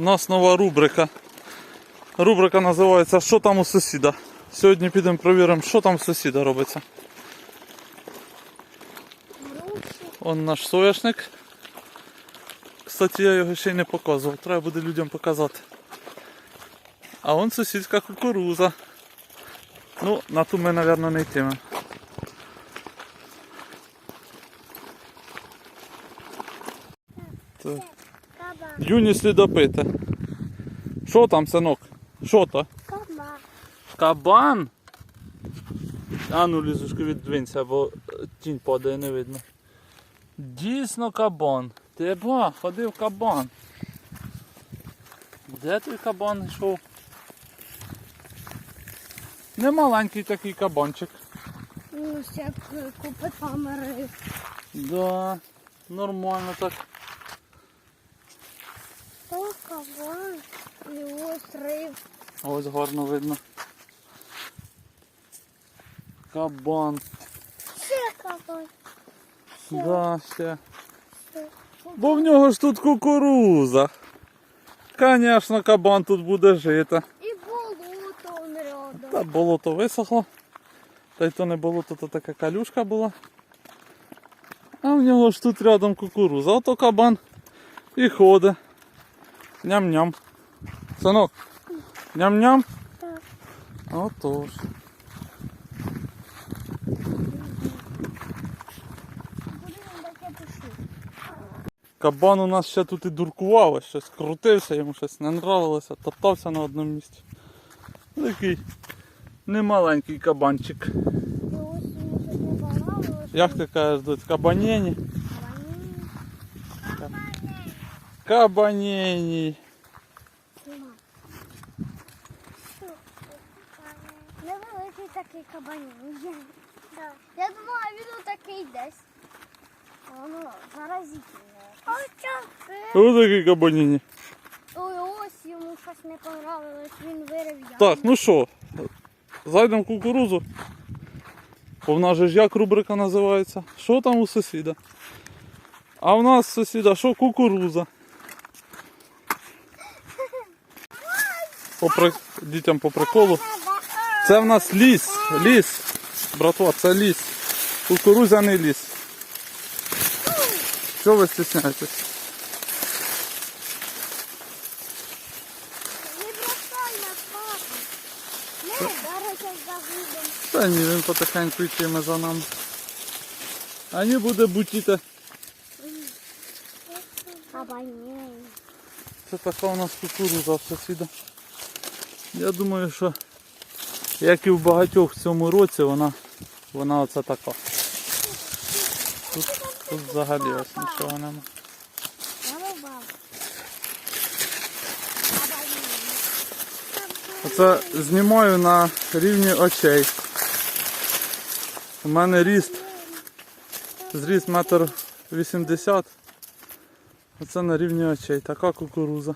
У нас нова рубрика. Рубрика називається Що там у сусіда? Сьогодні підемо перевіримо, що там у сусіда робиться. Он наш соняшник. Кстати, я його ще й не показував. Треба буде людям показати. А он сусідська кукуруза. Ну, на ту ми, мабуть, не йтимемо. Так. Каба. Юні слідопити. Що там, синок? Що то? Каба. Кабан? А ну лізушки віддвинься, бо е, тінь падає, не видно. Дійсно кабан. Ти ба, ходив кабан. Де той кабан йшов? Не маленький такий кабанчик. Ну, ще купи камери. Да, нормально так. О, кабан. І острив. Ось гарно видно. Кабан. Ще кабан. Ще. Да, ще. ще. Бо в нього ж тут кукуруза. Звісно, кабан тут буде жити. І болото он рядом. Та болото висохло. Та й то не болото, то така калюшка була. А в нього ж тут рядом кукуруза. Ото кабан і ходить. Ням-ням. Синок. Ням-ням. Так. Отож. Пішов? Кабан у нас ще тут і дуркував, щось крутився, йому щось не нравилося, топтався на одному місці. Такий немаленький кабанчик. Як ти кажеш, кабанєні? Кабанєні. Нема. Невеликий такий кабанів. Да. Я думала, він такий десь. Воно заразительне. Ось такий кабанєні. Ой, ось йому щось не понравилось, він вирив яму. Так, ну що, зайдемо в кукурузу. Бо в нас же ж як рубрика називається? Що там у сусіда? А в нас сусіда що кукуруза. По при... Дітям по приколу. Це в нас ліс. Ліс. Братва, це ліс. Кукурузяний ліс. Що ви стісняєтесь? Та ні, він потихеньку йтиме за нами. А не буде бутіти. Це така у нас кукуруза в сусіда. Я думаю, що як і в багатьох в цьому році, вона, вона оце така. Тут, тут взагалі ось нічого нема. Оце знімаю на рівні очей. У мене ріст. Зріст метр вісімдесят. Оце на рівні очей. Така кукуруза.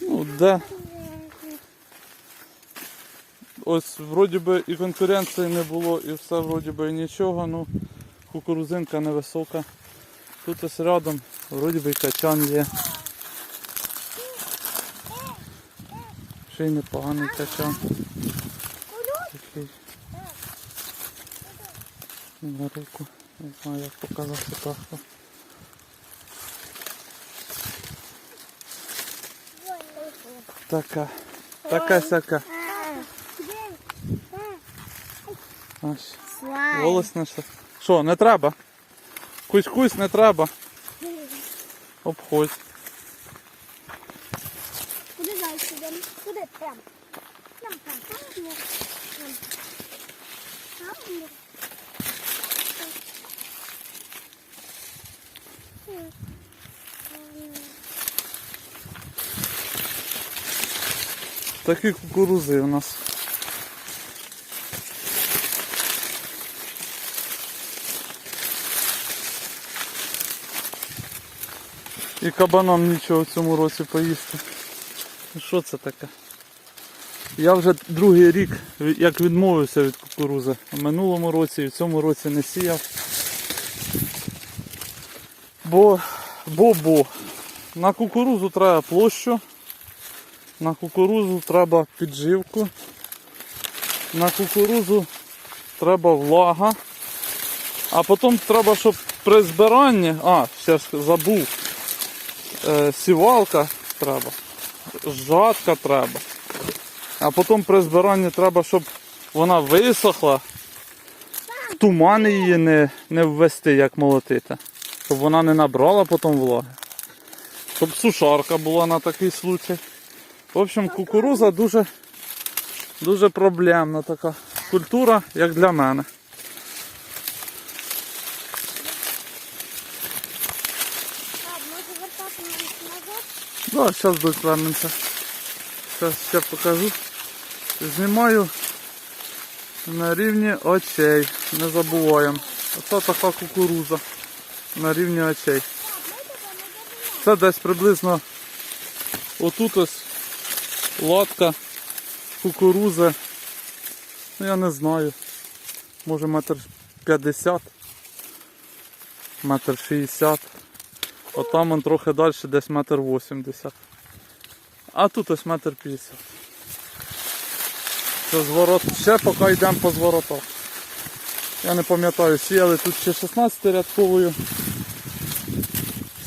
Ну, де? Ось вроді би і конкуренції не було, і все вроді би і нічого, ну кукурузинка невисока. Тут ось рядом, вроді би і качан є. Ще й непоганий качан. Такий. На руку. Не знаю як показати так. Така. Така сяка. Ось. Волос не що. Не треба? Кусь-кусь не треба. Обходь. Куди далі йдемо? Куди? Прям. Прям, прям, прям. Прям. Прям. Такі кукурузи у нас. І кабанам нічого в цьому році поїсти. Ну, Що це таке? Я вже другий рік як відмовився від кукурузи. В минулому році і в цьому році не сіяв. Бо, бо, бо. На кукурузу треба площу, на кукурузу треба підживку, на кукурузу треба влага, а потім треба, щоб при збиранні, а, ще забув, е, сівалка треба, жатка треба. А потім при збиранні треба, щоб вона висохла, в туман її не, не ввести, як молотити. Щоб вона не набрала потім влаги. Щоб сушарка була на такий случай. В общем, кукуруза дуже, дуже проблемна така культура, як для мене. Да, зараз довернемося. Зараз ще покажу. Знімаю на рівні очей. Не забуваємо. Оце така кукуруза на рівні очей. Це десь приблизно отут ось латка кукурузи. Ну я не знаю. Може метр 50, метр 60. Отам он трохи далі, десь метр 80. А тут ось метр 50. Це зворот. Ще поки йдемо по зворотах. Я не пам'ятаю, сіяли тут ще 16 рядковою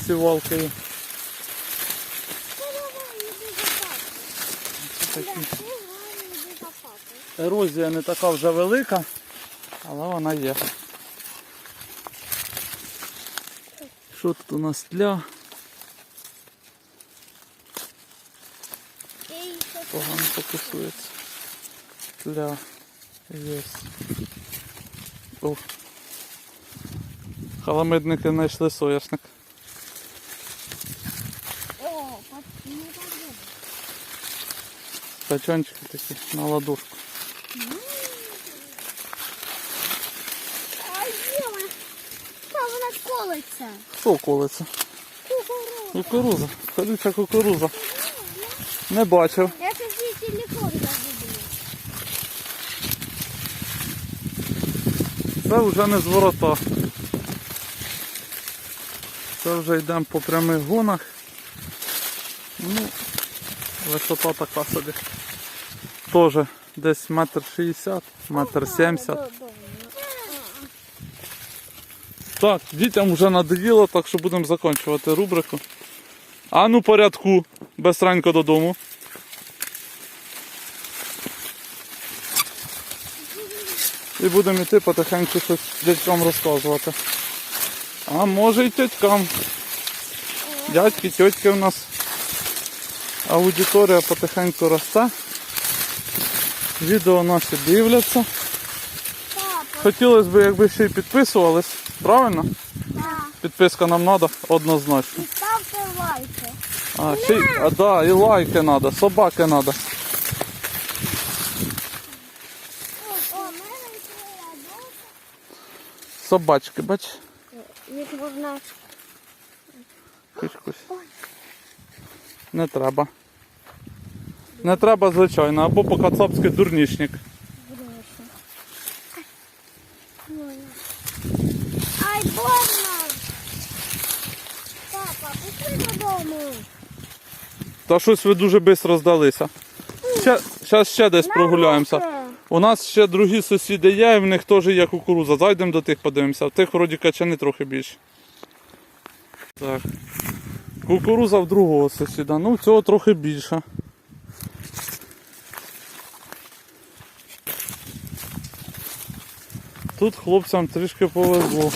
сівалкою. Такі. Ерозія не така вже велика, але вона є. Що тут у нас тля? Погано фокусується. Тля. Є. О. Халамидники знайшли соняшник. О, не так добре. Качанчики такі на ладошку. Та вона колиться. Хто колиться? Кукуру. Кукуруза. Колюча кукуруза. Не бачив. Я свій телефон загублю. Це вже не зворота. Це вже йдемо по прямих гонах. Ну, висота така собі. Теж десь метр шістдесят, метр сімдесят. Так, дітям вже надоїло, так що будемо закінчувати рубрику. А ну порядку, безсранько додому. І будемо йти потихеньку щось дядькам розказувати. А може й тьотькам. Дядьки, тьотьки у нас. Аудиторія потихеньку росте. Відео наші дивляться. Хотілося б, якби ще й підписувались, правильно? так. Підписка нам треба однозначно. І Ставте лайки. А, ще й, а, да, і лайки треба, собаки треба. Собачки, бач? Їх можна Кусь-кусь. Не треба. Не треба, звичайно, або по-кацапськи дурнічник. гроші. Ай, больно! Папа, пішли додому. Та щось ви дуже швидко здалися. Зараз ще десь прогуляємося. У нас ще другі сусіди є, і в них теж є кукуруза. Зайдемо до тих, подивимося. В тих вроді качани трохи більше. Так. Кукуруза в другого сусіда. Ну, цього трохи більше. Тут хлопцям трішки повезло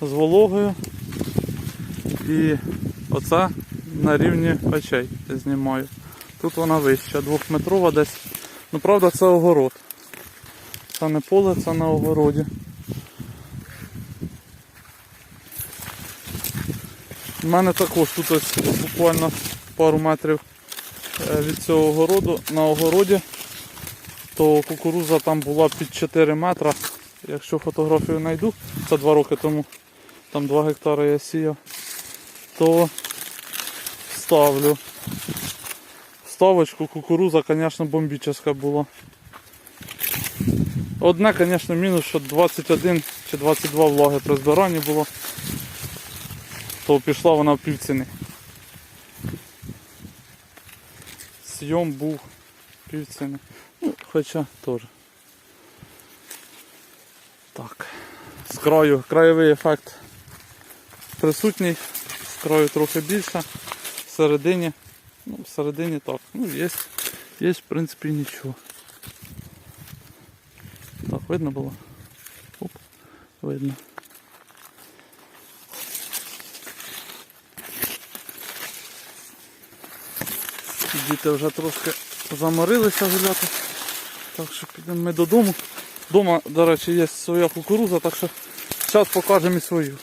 з вологою. І оце на рівні очей знімаю. Тут вона вища, двохметрова десь. Ну правда це огород. Це не поле, це на огороді. У мене також тут ось буквально пару метрів е, від цього огороду на огороді, то кукуруза там була під 4 метра. Якщо фотографію знайду, це 2 роки тому, там 2 гектари я сіяв, то ставлю. Вставочку кукуруза, звісно, бомбічна була. Одне, звісно, мінус, що 21 чи 22 влаги при збиранні було. то пішла вона в півціни. Сйом був півціни. Ну, хоча теж. Так. З краю краєвий ефект присутній, з краю трохи більше, всередині, ну, всередині так. Ну, є, є в принципі нічого. Так, видно було? Оп, видно. Діти вже трошки заморилися гуляти. Так що підемо ми додому. Дома, до речі, є своя кукуруза, так що зараз покажемо і свою.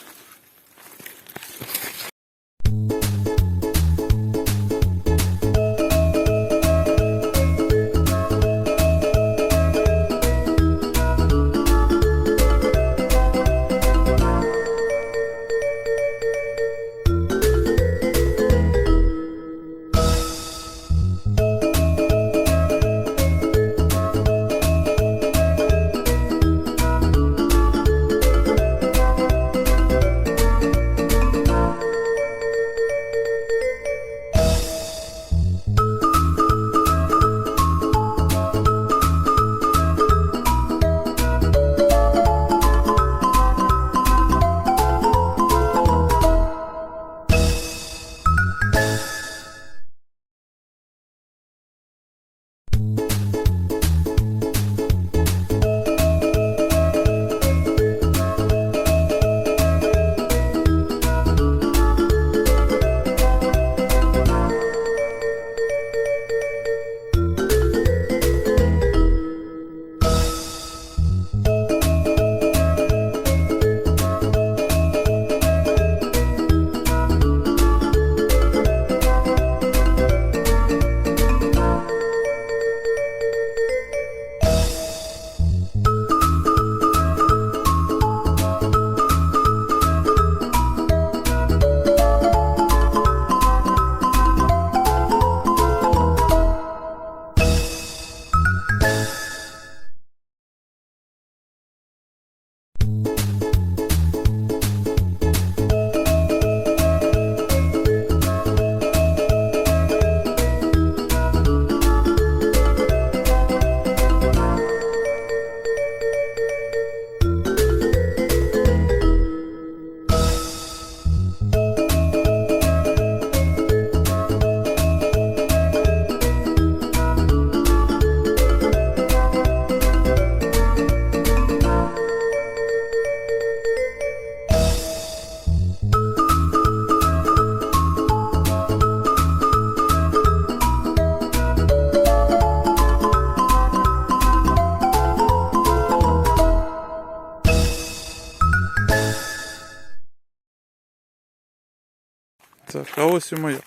А ось і моя.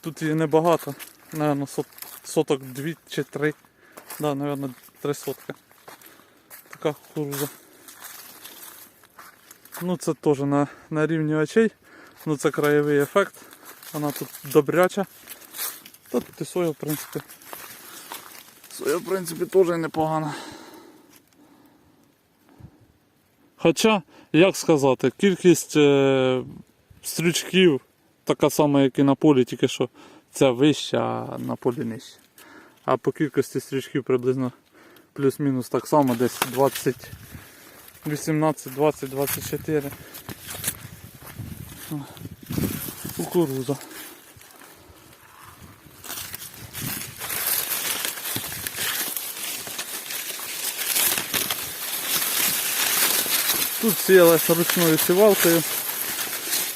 Тут її небагато. Наверно, сот, соток дві чи три. Да, наверно, три сотки. Така кукуруза. Ну це теж на, на рівні очей. Ну це краєвий ефект. Вона тут добряча. Та тут і соя, в принципі. Соя, в принципі, теж непогана. Хоча, як сказати, кількість е, стрючків така сама, як і на полі, тільки що ця вища, а на полі нижча. А по кількості стрічків приблизно плюс-мінус так само, десь 20, 18, 20, 24. О, Кукуруза. Тут сіялася ручною сівалкою,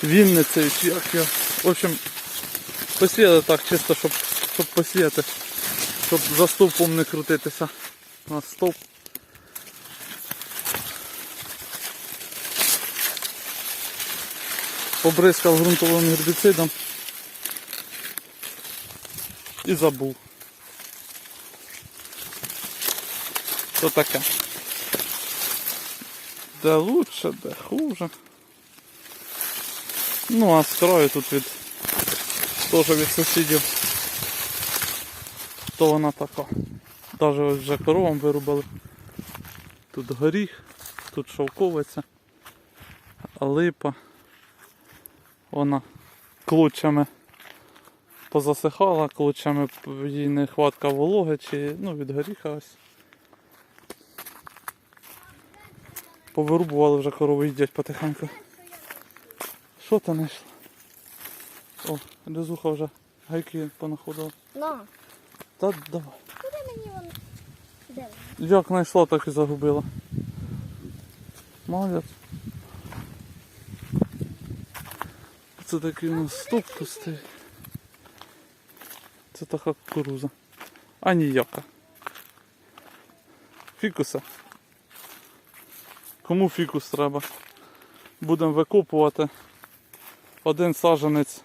вінницею, як його. В общем, посіяли так чисто, щоб, щоб посіяти, щоб за стовпом не крутитися. У нас стовп. Побризкав ґрунтовим гербіцидом і забув. Що таке? Де лучше, де хуже. Ну а краю тут від теж від сусідів. То вона така. Даже ось вже коровам вирубали. Тут горіх, тут шовковиця, липа. Вона клучами позасихала, клучами їй нехватка вологи чи ну, від горіха ось. Повирубували вже корови їдять потихеньку. Що ти знайшла? О, Лізуха вже гайки понаходила. На. Та давай. Куди мені воно? Де? Як знайшла, так і загубила. Молодець. Це такий у нас стоп пустий. Це така кукуруза. А ніяка. Фікуса. Кому фікус треба? Будемо викопувати один саженець.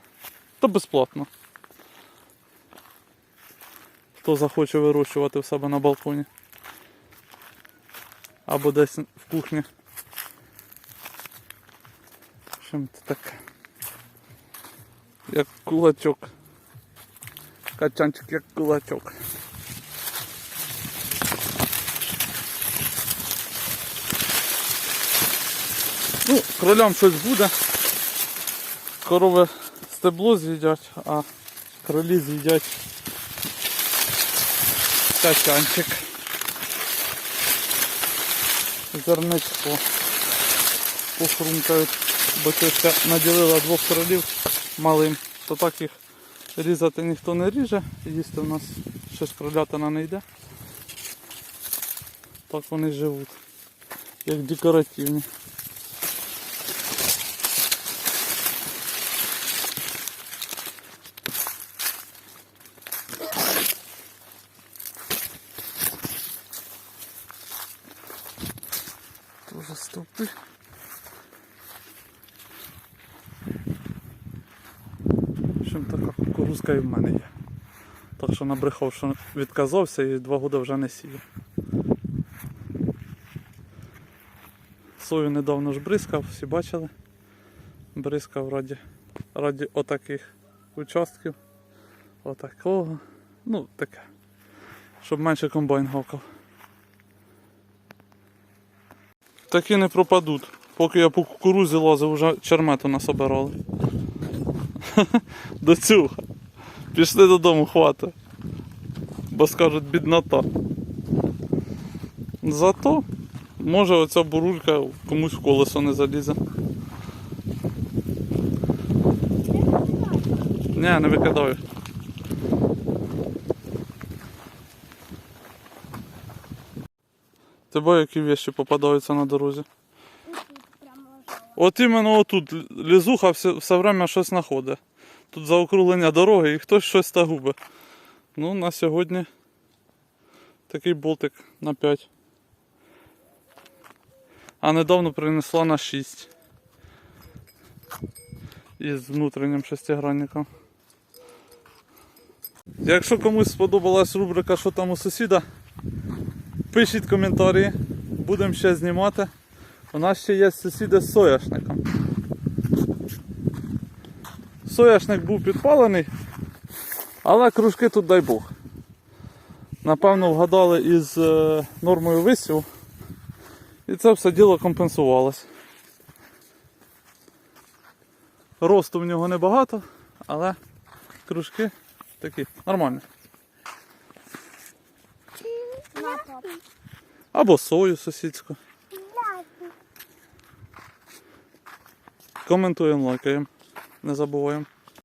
Та безплатно. Хто захоче вирощувати в себе на балконі. Або десь в кухні. Чим це таке? Як кулачок. Качанчик як кулачок. Ну, кролям щось буде. Корови стебло з'їдять, а кролі з'їдять качанчик. Зерничко похрумкають, бо теща наділила двох кролів малим, то так їх різати ніхто не ріже, їсти в нас щось кролятина не йде. Так вони живуть, як декоративні. Тоже стовпи. В общем, така кукурузка і в мене є. Так що набрехав, що відказався і два роки вже не сію. Сою недавно ж бризкав, всі бачили. Бризкав раді, раді отаких участків. Отакого. Ну, таке. Щоб менше комбайн гавкав. Такі не пропадуть. Поки я по кукурузі лазив, вже чермету насобирали. До цюха. Пішли додому, хвата. Бо скажуть біднота. Зато може оця бурулька комусь в колесо не залізе. Ні, не викидаю. Тебе які вещи попадаються на дорозі? От іменно отут лізуха все, все время щось знаходить. Тут заокруглення дороги і хтось щось та губить. Ну, на сьогодні такий болтик на 5. А недавно принесла на 6. Із внутрішнім шестигранником. Якщо комусь сподобалась рубрика Що там у сусіда, пишіть коментарі, будемо ще знімати. У нас ще є сусіди з соняшником. Соняшник був підпалений, але кружки тут дай Бог. Напевно, вгадали із е, нормою висів. І це все діло компенсувалось. Росту в нього небагато, але кружки такі нормальні. Або сою сусідську. Коментуємо, лайкаємо. Не забуваємо.